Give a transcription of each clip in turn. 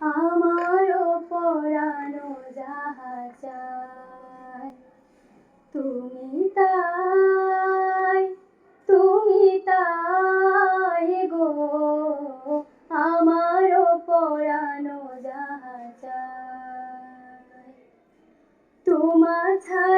আমার পরানো যাহা তুমি তাই তুমি তাই গো। আমার পড়ানো যাহা তোমার ছা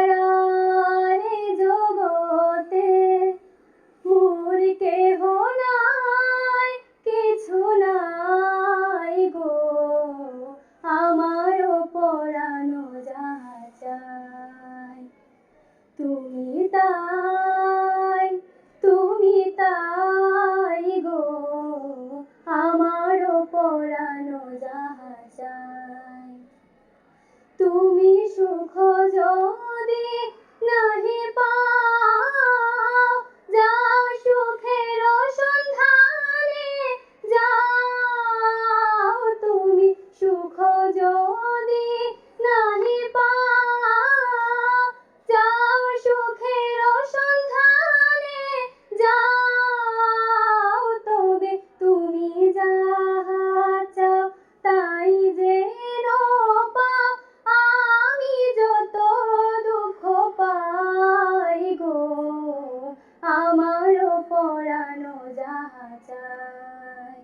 যায়।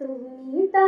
তুমি তা